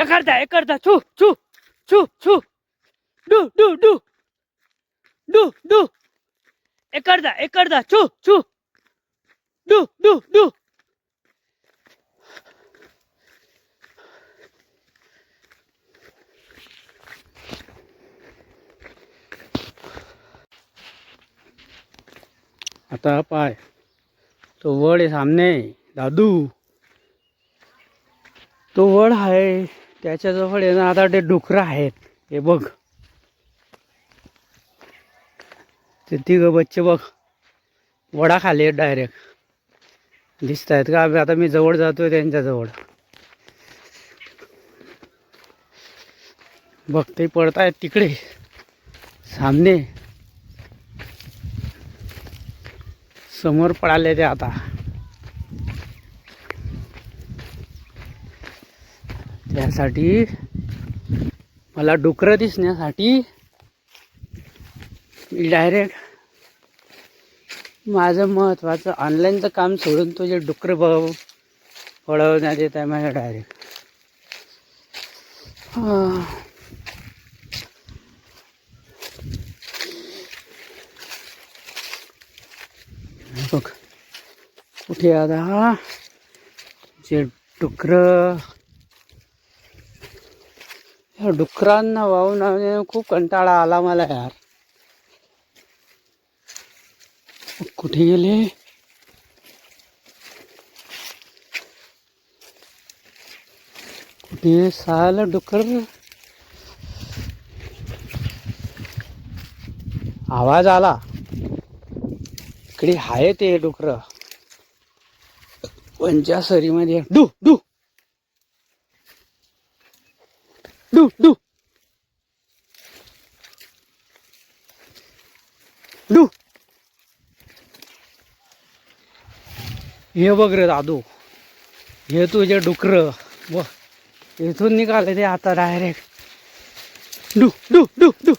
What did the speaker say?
एखादा एखादा छू छू छू छू डू डू डू डू डू एखादा एखादा छू छू डू डू डू आता पाय. तो वड आहे सामने. दादू. तो वड आहे. त्याच्याजवळ आहे ना आता ते डुकरं आहेत. हे बघ. ते तिघं बच्चे बघ. वडा खाली डायरेक्ट दिसत आहेत का? आता मी जवळ जातोय त्यांच्याजवळ. बघ ते पडतायत तिकडे. सामने. समोर पळाले ते आता. त्यासाठी मला डुकरं दिसण्यासाठी मी डायरेक्ट माझं महत्त्वाचं ऑनलाईनचं काम सोडून तुझे डुकरं बघ पळवण्यात येत आहे माझ्या डायरेक्ट बघ. कुठे आता? जे डुकरं डुकरांना वाहून खूप कंटाळा आला मला यार. कुठे गेले? कुठे साला डुकर? आवाज आला. इकडे आहे ते डुकर. पंच्या सरीमध्ये डू डू. डू डू डू हे बघ रे दादू हे तुझे डुकर व इथून निघाले ते आता डायरेक्ट डू डू डू डू